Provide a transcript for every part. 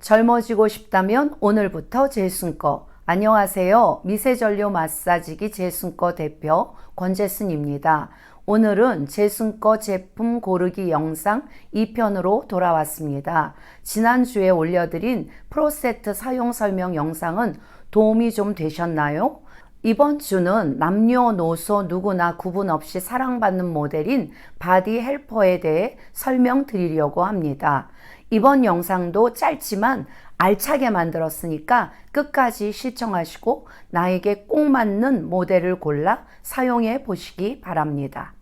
젊어지고 싶다면 오늘부터 제순거 안녕하세요. 미세전류 마사지기 제순거 대표 권재순입니다. 오늘은 제순거 제품 고르기 영상 2편으로 돌아왔습니다. 지난주에 올려드린 프로세트 사용 설명 영상은 도움이 좀 되셨나요? 이번 주는 남녀노소 누구나 구분 없이 사랑받는 모델인 바디 헬퍼에 대해 설명드리려고 합니다. 이번 영상도 짧지만 알차게 만들었으니까 끝까지 시청하시고 나에게 꼭 맞는 모델을 골라 사용해 보시기 바랍니다.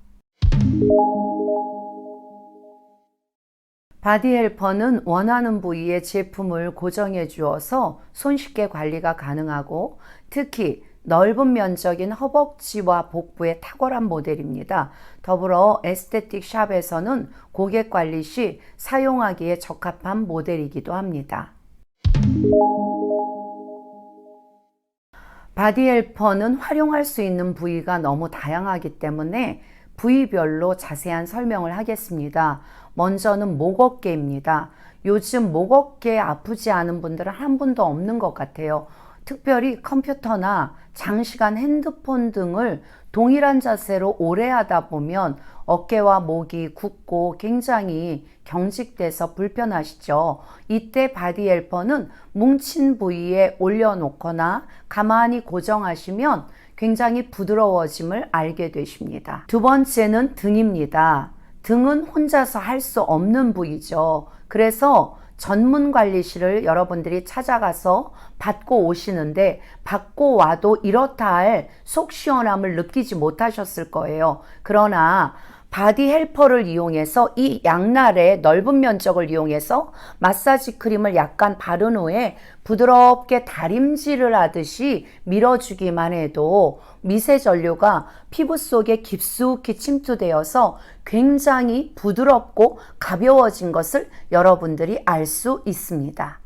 바디헬퍼는 원하는 부위에 제품을 고정해 주어서 손쉽게 관리가 가능하고 특히 넓은 면적인 허벅지와 복부에 탁월한 모델입니다. 더불어 에스테틱 샵에서는 고객 관리 시 사용하기에 적합한 모델이기도 합니다. 바디헬퍼는 활용할 수 있는 부위가 너무 다양하기 때문에 부위별로 자세한 설명을 하겠습니다. 먼저는 목 어깨입니다. 요즘 목 어깨 아프지 않은 분들은 한 분도 없는 것 같아요. 특별히 컴퓨터나 장시간 핸드폰 등을 동일한 자세로 오래 하다 보면 어깨와 목이 굳고 굉장히 경직돼서 불편하시죠. 이때 바디 헬퍼는 뭉친 부위에 올려놓거나 가만히 고정하시면 굉장히 부드러워짐을 알게 되십니다. 두 번째는 등입니다. 등은 혼자서 할 수 없는 부위죠. 그래서 전문 관리실을 여러분들이 찾아가서 받고 오시는데 받고 와도 이렇다 할 속 시원함을 느끼지 못하셨을 거예요. 그러나 바디 헬퍼를 이용해서 이 양날의 넓은 면적을 이용해서 마사지 크림을 약간 바른 후에 부드럽게 다림질을 하듯이 밀어주기만 해도 미세 전류가 피부 속에 깊숙이 침투되어서 굉장히 부드럽고 가벼워진 것을 여러분들이 알 수 있습니다.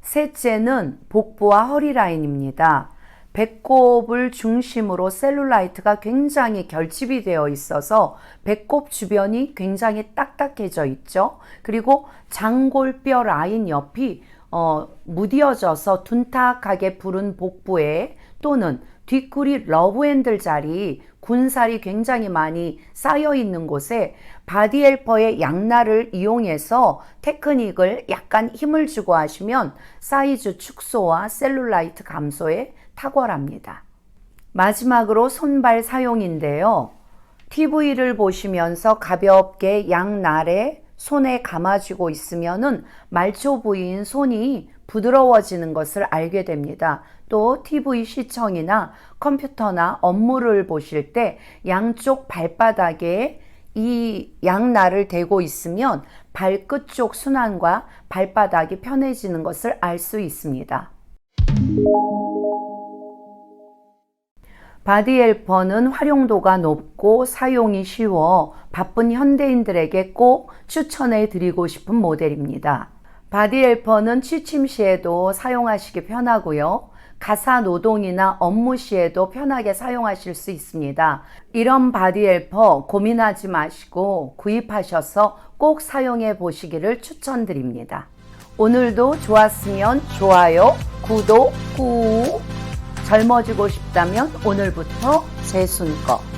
셋째는 복부와 허리 라인입니다. 배꼽을 중심으로 셀룰라이트가 굉장히 결집이 되어 있어서 배꼽 주변이 굉장히 딱딱해져 있죠. 그리고 장골뼈 라인 옆이 어, 무뎌져서 둔탁하게 부른 복부에 또는 뒷구리 러브핸들 자리 군살이 굉장히 많이 쌓여 있는 곳에 바디헬퍼의 양날을 이용해서 테크닉을 약간 힘을 주고 하시면 사이즈 축소와 셀룰라이트 감소에 탁월합니다. 마지막으로 손발 사용인데요. TV를 보시면서 가볍게 양날에 손에 감아주고 있으면은 말초 부위인 손이 부드러워지는 것을 알게 됩니다. 또 TV 시청이나 컴퓨터나 업무를 보실 때 양쪽 발바닥에 이 양날을 대고 있으면 발끝 쪽 순환과 발바닥이 편해지는 것을 알 수 있습니다. 바디헬퍼는 활용도가 높고 사용이 쉬워 바쁜 현대인들에게 꼭 추천해 드리고 싶은 모델입니다. 바디헬퍼는 취침 시에도 사용하시기 편하고요. 가사 노동이나 업무 시에도 편하게 사용하실 수 있습니다. 이런 바디헬퍼 고민하지 마시고 구입하셔서 꼭 사용해 보시기를 추천드립니다. 오늘도 좋았으면 좋아요, 구독, 꾹. 젊어지고 싶다면 오늘부터 제 순거.